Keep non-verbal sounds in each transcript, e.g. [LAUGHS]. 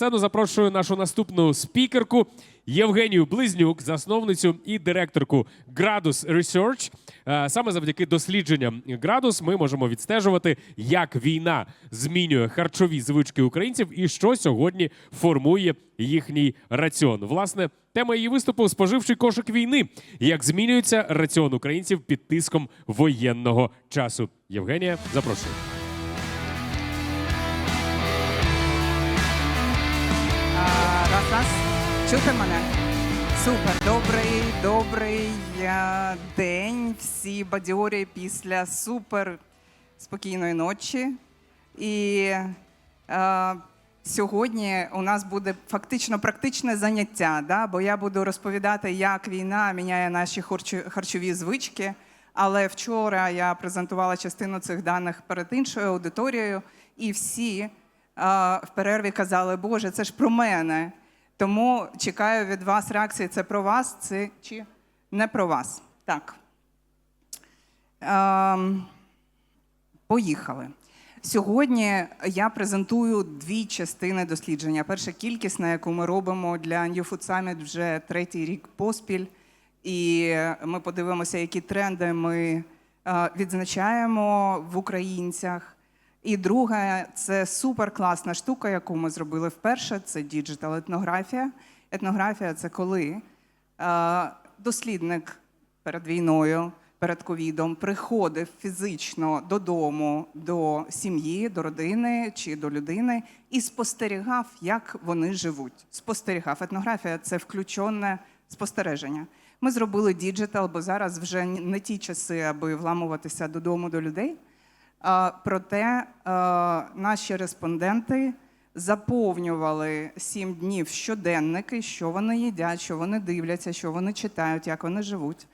сцену запрошую нашу наступну спікерку Євгенію Близнюк, засновницю і директорку Градус Research. Е, Саме завдяки дослідженням Градус ми можемо відстежувати, як війна змінює харчові звички українців і що сьогодні формує їхній раціон. Власне, тема її виступу споживчий кошик війни. Як змінюється раціон українців під тиском воєнного часу. Євгенія, запрошую. Чути мене? Супер. Добрий, добрий е, день. Всі бадьорі після супер спокійної ночі. І е, сьогодні у нас буде фактично практичне заняття, да? бо я буду розповідати, як війна міняє наші харчові звички. Але вчора я презентувала частину цих даних перед іншою аудиторією, і всі а, в перерві казали, Боже, це ж про мене. Тому чекаю від вас реакції. Це про вас, це чи не про вас. Так. Ем, поїхали. Сьогодні я презентую дві частини дослідження. Перша кількісна, яку ми робимо для New Food Summit вже третій рік поспіль. І ми подивимося, які тренди ми е, відзначаємо в українцях. І друга це суперкласна штука, яку ми зробили вперше. Це діджитал етнографія. Етнографія це коли е, дослідник перед війною, перед ковідом приходив фізично додому до сім'ї, до родини чи до людини і спостерігав, як вони живуть. Спостерігав. Етнографія це включене спостереження. Ми зробили діджитал, бо зараз вже не ті часи, аби вламуватися додому до людей. Проте наші респонденти заповнювали сім днів щоденники, що вони їдять, що вони дивляться, що вони читають, як вони живуть.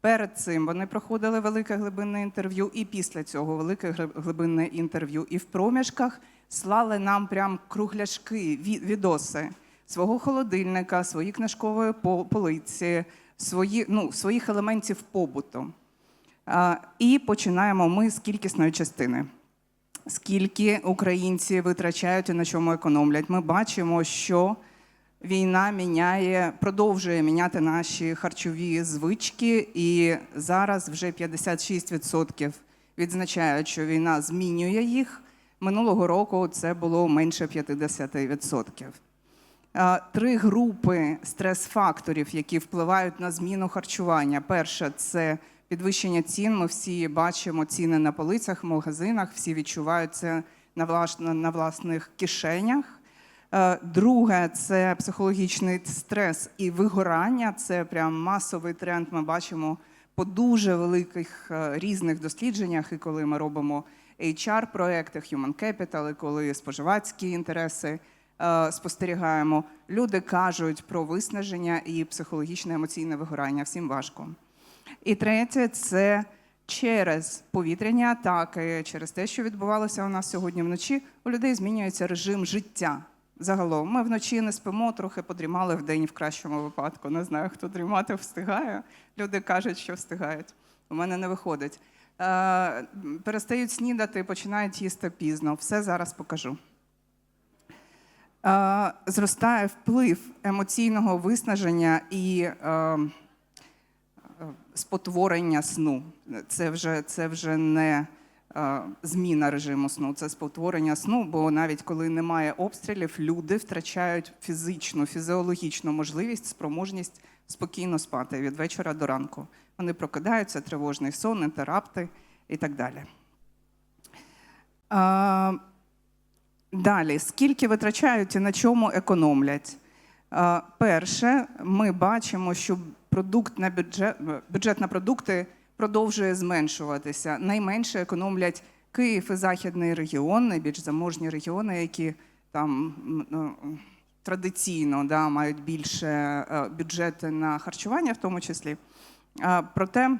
Перед цим вони проходили велике глибинне інтерв'ю, і після цього велике глибинне інтерв'ю. І в проміжках слали нам прям кругляшки, відоси свого холодильника, свої книжкової по- полиці, свої, ну, своїх елементів побуту. І починаємо ми з кількісної частини. Скільки українці витрачають і на чому економлять? Ми бачимо, що війна міняє, продовжує міняти наші харчові звички, і зараз вже 56% відзначають, що війна змінює їх. Минулого року це було менше 50%. Е, Три групи стрес-факторів, які впливають на зміну харчування. Перше це підвищення цін. Ми всі бачимо ціни на полицях, магазинах, всі відчувають це на власних кишенях. Е, Друге це психологічний стрес і вигорання. Це прям масовий тренд. Ми бачимо по дуже великих е, різних дослідженнях, і коли ми робимо HR-проекти, Human Capital, і коли споживацькі інтереси е, спостерігаємо. Люди кажуть про виснаження і психологічне емоційне вигорання. Всім важко. І третє це через повітряні атаки, через те, що відбувалося у нас сьогодні вночі, у людей змінюється режим життя. Загалом ми вночі не спимо, трохи подрімали в день в кращому випадку. Не знаю, хто дрімати встигає. Люди кажуть, що встигають. У мене не виходить. Е, перестають снідати, починають їсти пізно. Все зараз покажу. Е, зростає вплив емоційного виснаження і е, спотворення сну. Це вже, це вже не е, зміна режиму сну, це спотворення сну, бо навіть коли немає обстрілів, люди втрачають фізичну, фізіологічну можливість, спроможність спокійно спати від вечора до ранку. Вони прокидаються, тривожний сон, інтерапти і так далі. Е, Далі, скільки витрачають і на чому економлять? Е, Перше, ми бачимо, що продукт на бюджет, бюджет на продукти продовжує зменшуватися. Найменше економлять Київ і Західний регіон, найбільш заможні регіони, які там ну, традиційно да, мають більше е, бюджети на харчування, в тому числі. Е, Проте е,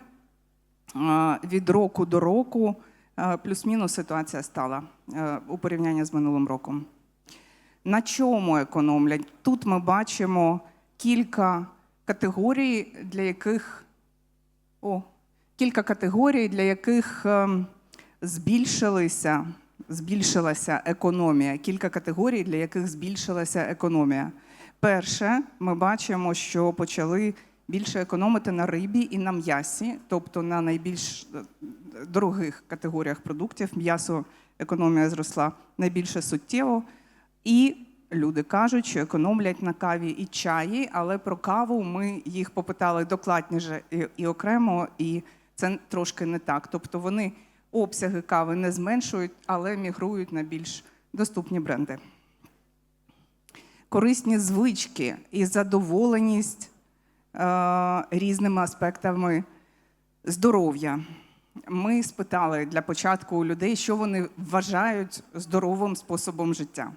від року до року е, плюс-мінус ситуація стала е, у порівнянні з минулим роком. На чому економлять? Тут ми бачимо кілька категорій, для яких о, кілька категорій, для яких ем, збільшилися збільшилася економія, кілька категорій, для яких збільшилася економія. Перше, ми бачимо, що почали більше економити на рибі і на м'ясі, тобто на найбільш е, дорогих категоріях продуктів. М'ясо економія зросла найбільше суттєво. І люди кажуть, що економлять на каві і чаї, але про каву ми їх попитали докладніше і, окремо, і це трошки не так. Тобто вони обсяги кави не зменшують, але мігрують на більш доступні бренди. Корисні звички і задоволеність е, різними аспектами здоров'я. Ми спитали для початку у людей, що вони вважають здоровим способом життя.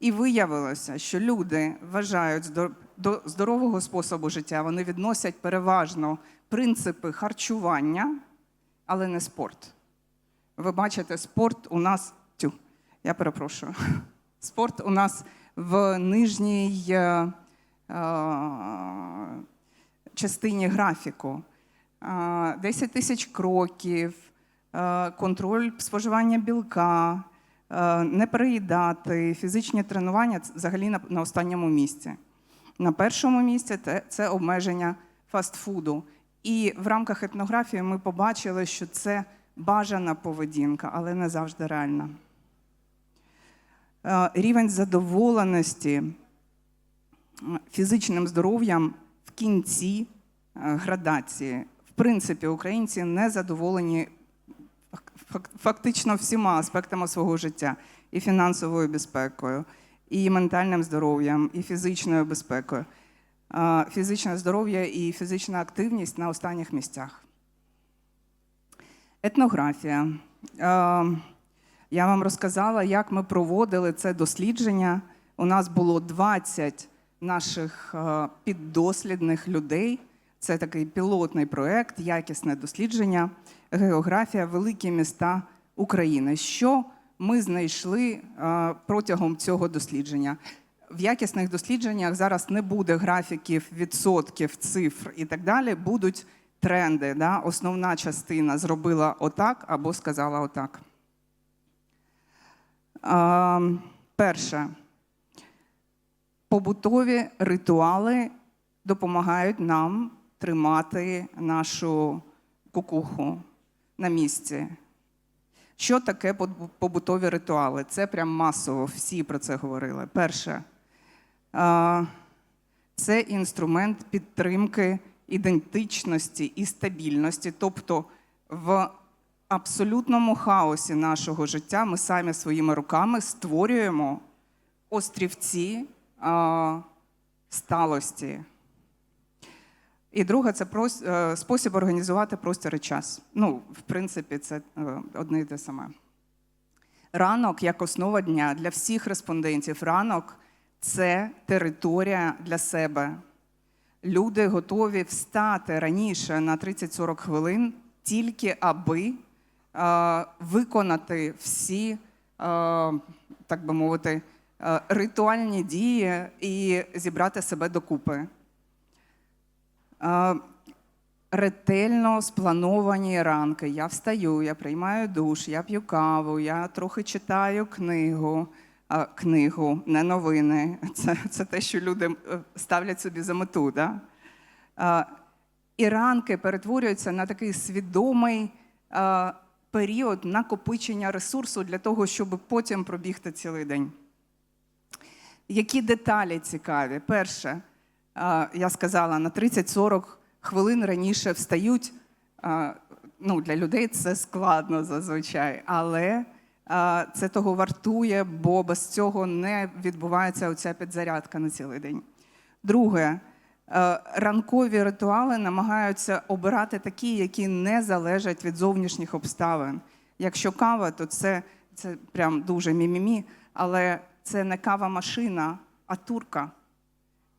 І виявилося, що люди вважають до здорового способу життя, вони відносять переважно принципи харчування, але не спорт. Ви бачите, спорт у нас тю, я перепрошую. [LAUGHS] Спорт у нас в нижній е, е, частині графіку. Е, 10 тисяч кроків, е, контроль споживання білка, е, не переїдати, фізичні тренування взагалі на, останньому місці. На першому місці це, обмеження фастфуду. І в рамках етнографії ми побачили, що це бажана поведінка, але не завжди реальна. Е, Рівень задоволеності фізичним здоров'ям в кінці е, градації. В принципі, українці не задоволені фактично всіма аспектами свого життя: і фінансовою безпекою, і ментальним здоров'ям, і фізичною безпекою. Фізичне здоров'я і фізична активність на останніх місцях. Етнографія. Я вам розказала, як ми проводили це дослідження. У нас було 20 наших піддослідних людей. Це такий пілотний проект, якісне дослідження, географія, великі міста України. Що ми знайшли е, протягом цього дослідження? В якісних дослідженнях зараз не буде графіків, відсотків, цифр і так далі. Будуть тренди. Да? Основна частина зробила отак або сказала отак. А, перше, побутові ритуали допомагають нам тримати нашу кукуху на місці. Що таке побутові ритуали? Це прям масово, всі про це говорили. Перше, це інструмент підтримки ідентичності і стабільності. Тобто в абсолютному хаосі нашого життя ми самі своїми руками створюємо острівці сталості. І друге це прос- е, спосіб організувати простір і час. Ну, в принципі, це е, одне і те саме. Ранок як основа дня для всіх респондентів. Ранок це територія для себе. Люди готові встати раніше на 30-40 хвилин, тільки аби е, виконати всі, е, так би мовити, е, ритуальні дії і зібрати себе докупи. Ретельно сплановані ранки. Я встаю, я приймаю душ, я п'ю каву, я трохи читаю книгу. Книгу, не новини. Це, це те, що люди е, ставлять собі за мету. Да? І ранки перетворюються на такий свідомий період накопичення ресурсу для того, щоб потім пробігти цілий день. Які деталі цікаві? Перше, я сказала, на 30-40 хвилин раніше встають. Ну, для людей це складно зазвичай, але це того вартує, бо без цього не відбувається оця підзарядка на цілий день. Друге, е, ранкові ритуали намагаються обирати такі, які не залежать від зовнішніх обставин. Якщо кава, то це, це прям дуже мімімі, але це не кава-машина, а турка.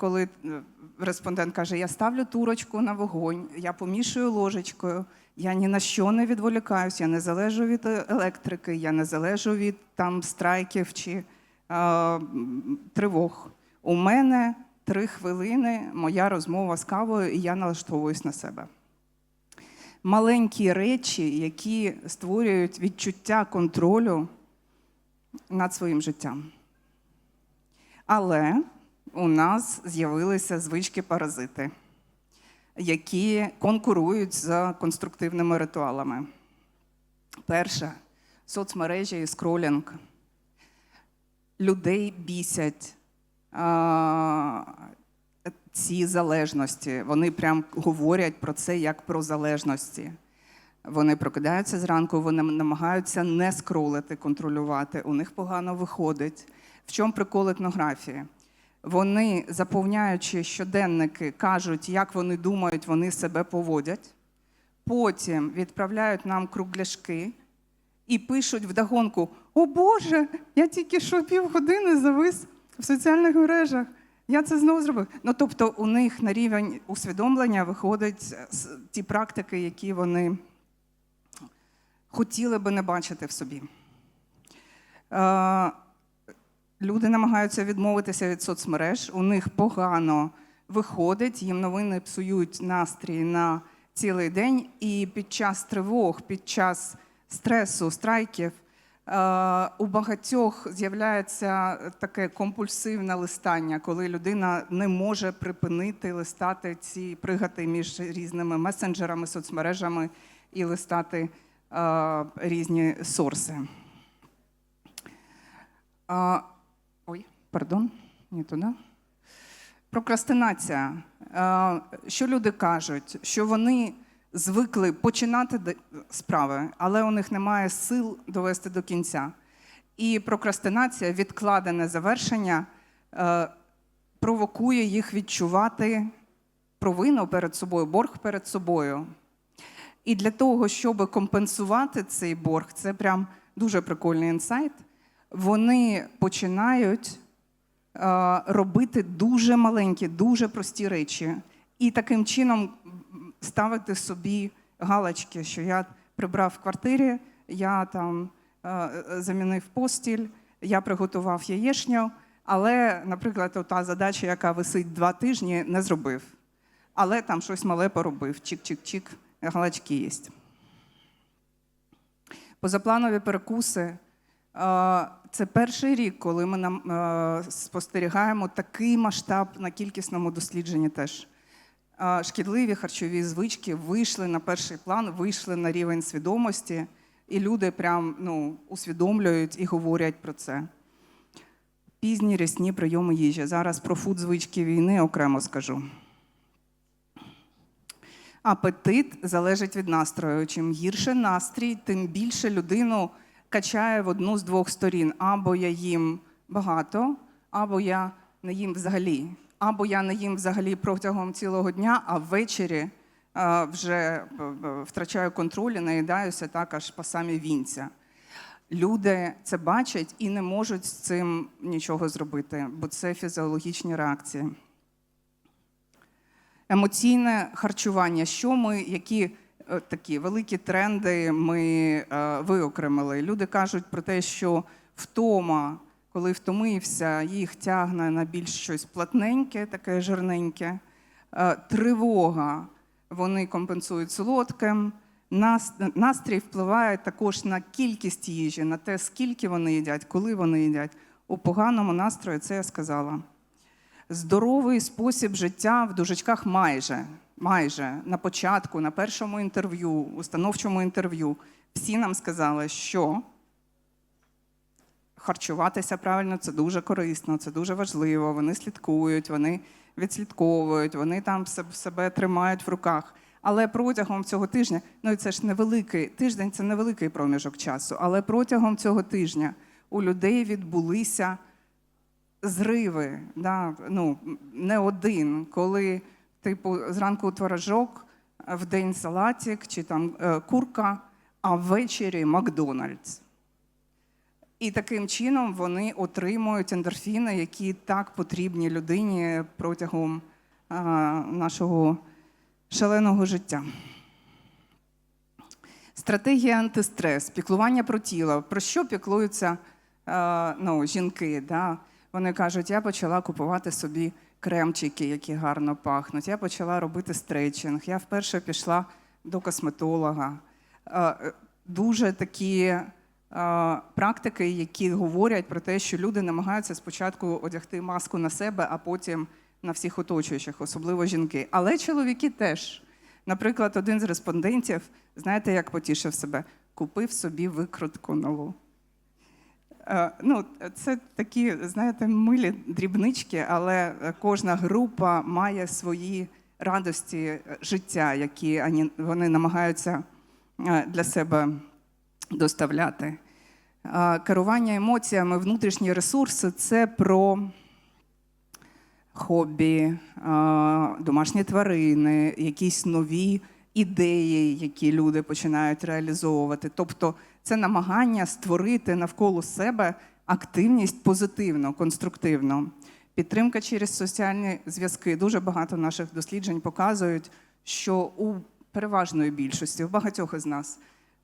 Коли е, респондент каже, я ставлю турочку на вогонь, я помішую ложечкою, я ні на що не відволікаюсь, я не залежу від е, електрики, я не залежу від там страйків чи е, тривог. У мене три хвилини моя розмова з кавою, і я налаштовуюсь на себе. Маленькі речі, які створюють відчуття контролю над своїм життям. Але у нас з'явилися звички-паразити, які конкурують з конструктивними ритуалами. Перше соцмережі і скролінг. Людей бісять а, ці залежності. Вони прям говорять про це як про залежності. Вони прокидаються зранку, вони намагаються не скролити, контролювати. У них погано виходить. В чому прикол етнографії? Вони, заповняючи щоденники, кажуть, як вони думають, вони себе поводять. Потім відправляють нам кругляшки і пишуть вдогонку: О Боже, я тільки що півгодини завис в соціальних мережах. Я це знову зробив. Ну тобто, у них на рівень усвідомлення виходять с- ті практики, які вони хотіли би не бачити в собі. Е, Люди намагаються відмовитися від соцмереж, у них погано виходить, їм новини псують настрій на цілий день, і під час тривог, під час стресу, страйків е, у багатьох з'являється таке компульсивне листання, коли людина не може припинити листати ці пригати між різними месенджерами, соцмережами і листати е, різні сорси. Пардон, не туди. Прокрастинація. Що люди кажуть? Що вони звикли починати справи, але у них немає сил довести до кінця. І прокрастинація, відкладене завершення, е, провокує їх відчувати провину перед собою, борг перед собою. І для того, щоб компенсувати цей борг, це прям дуже прикольний інсайт. Вони починають е, робити дуже маленькі, дуже прості речі, і таким чином ставити собі галочки, що я прибрав в квартирі, я там е, е, замінив постіль, я приготував яєшню, але, наприклад, та задача, яка висить два тижні, не зробив. Але там щось мале поробив. Чик-чик-чик, галочки є. Позапланові перекуси. Це перший рік, коли ми нам е, спостерігаємо такий масштаб на кількісному дослідженні теж. Шкідливі харчові звички вийшли на перший план, вийшли на рівень свідомості, і люди прям ну, усвідомлюють і говорять про це. Пізні рясні прийоми їжі. Зараз про фуд звички війни окремо скажу. Апетит залежить від настрою. Чим гірше настрій, тим більше людину качає в одну з двох сторін. Або я їм багато, або я не їм взагалі. Або я не їм взагалі протягом цілого дня, а ввечері е, вже е, е, втрачаю контроль і наїдаюся так аж по самі вінця. Люди це бачать і не можуть з цим нічого зробити, бо це фізіологічні реакції. Емоційне харчування. Що ми, які такі великі тренди ми е, виокремили? Люди кажуть про те, що втома, коли втомився, їх тягне на більш щось платненьке, таке жирненьке. Е, Тривога вони компенсують солодким. Настрій впливає також на кількість їжі, на те, скільки вони їдять, коли вони їдять. У поганому настрої це я сказала здоровий спосіб життя в дужечках майже. Майже на початку, на першому інтерв'ю, установчому інтерв'ю, всі нам сказали, що харчуватися правильно це дуже корисно, це дуже важливо. Вони слідкують, вони відслідковують, вони там себе тримають в руках. Але протягом цього тижня, ну і це ж невеликий тиждень, це невеликий проміжок часу. Але протягом цього тижня у людей відбулися зриви, да, ну, не один, коли, типу, зранку творожок, в день салатик чи там е, курка, а ввечері Макдональдс. І таким чином вони отримують ендорфіни, які так потрібні людині протягом а, нашого шаленого життя. Стратегія антистрес, піклування про тіло. Про що піклуються е, ну, жінки? Да? Вони кажуть, я почала купувати собі кремчики, які гарно пахнуть. Я почала робити стретчинг. Я вперше пішла до косметолога. Е, е, Дуже такі практики, які говорять про те, що люди намагаються спочатку одягти маску на себе, а потім на всіх оточуючих, особливо жінки. Але чоловіки теж. Наприклад, один з респондентів, знаєте, як потішив себе? Купив собі викрутку нову. Е, Ну, це такі, знаєте, милі дрібнички, але кожна група має свої радості е, життя, які вони намагаються е, для себе доставляти. Керування емоціями, внутрішні ресурси це про хобі, домашні тварини, якісь нові ідеї, які люди починають реалізовувати. Тобто це намагання створити навколо себе активність позитивно, конструктивно. Підтримка через соціальні зв'язки. Дуже багато наших досліджень показують, що у переважної більшості, у багатьох із нас,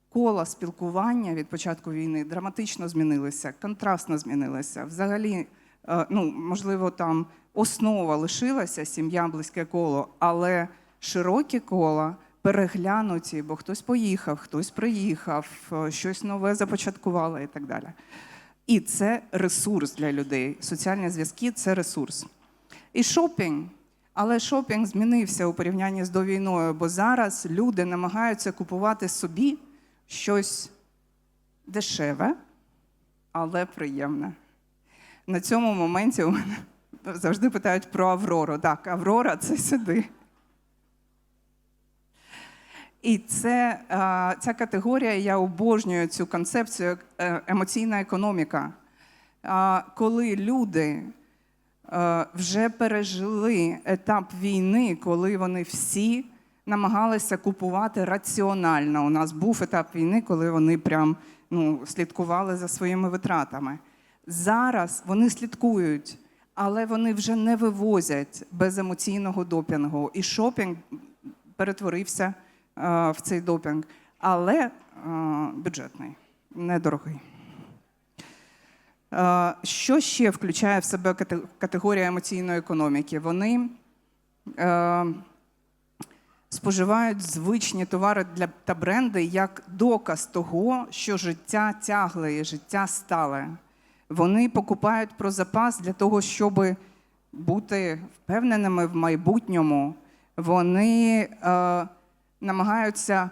кола спілкування від початку війни драматично змінилися, контрастно змінилися. Взагалі, е, ну, можливо, там основа лишилася, сім'я, близьке коло, але широкі кола переглянуті, бо хтось поїхав, хтось приїхав, е, щось нове започаткували і так далі. І це ресурс для людей. Соціальні зв'язки це ресурс. І шопінг. Але шопінг змінився у порівнянні з довійною, бо зараз люди намагаються купувати собі щось дешеве, але приємне. На цьому моменті у мене завжди питають про Аврору. Так, Аврора це сюди. І це, е, ця категорія, я обожнюю цю концепцію е, емоційна економіка. Коли люди е, вже пережили етап війни, коли вони всі намагалися купувати раціонально. У нас був етап війни, коли вони прям ну, слідкували за своїми витратами. Зараз вони слідкують, але вони вже не вивозять без емоційного допінгу. І шопінг перетворився в цей допінг, але е, бюджетний, недорогий. Е, Що ще включає в себе категорія емоційної економіки? Вони е, споживають звичні товари для та бренди як доказ того, що життя тягле і життя стале. Вони покупають про запас для того, щоб бути впевненими в майбутньому. Вони е, намагаються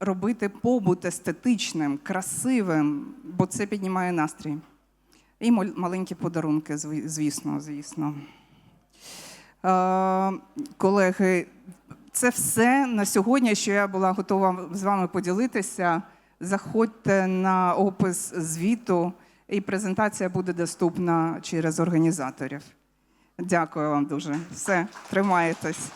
робити побут естетичним, красивим, бо це піднімає настрій. І маленькі подарунки, звісно, звісно. Е, колеги, це все на сьогодні, що я була готова з вами поділитися. Заходьте на опис звіту, і презентація буде доступна через організаторів. Дякую вам дуже. Все, тримаєтесь.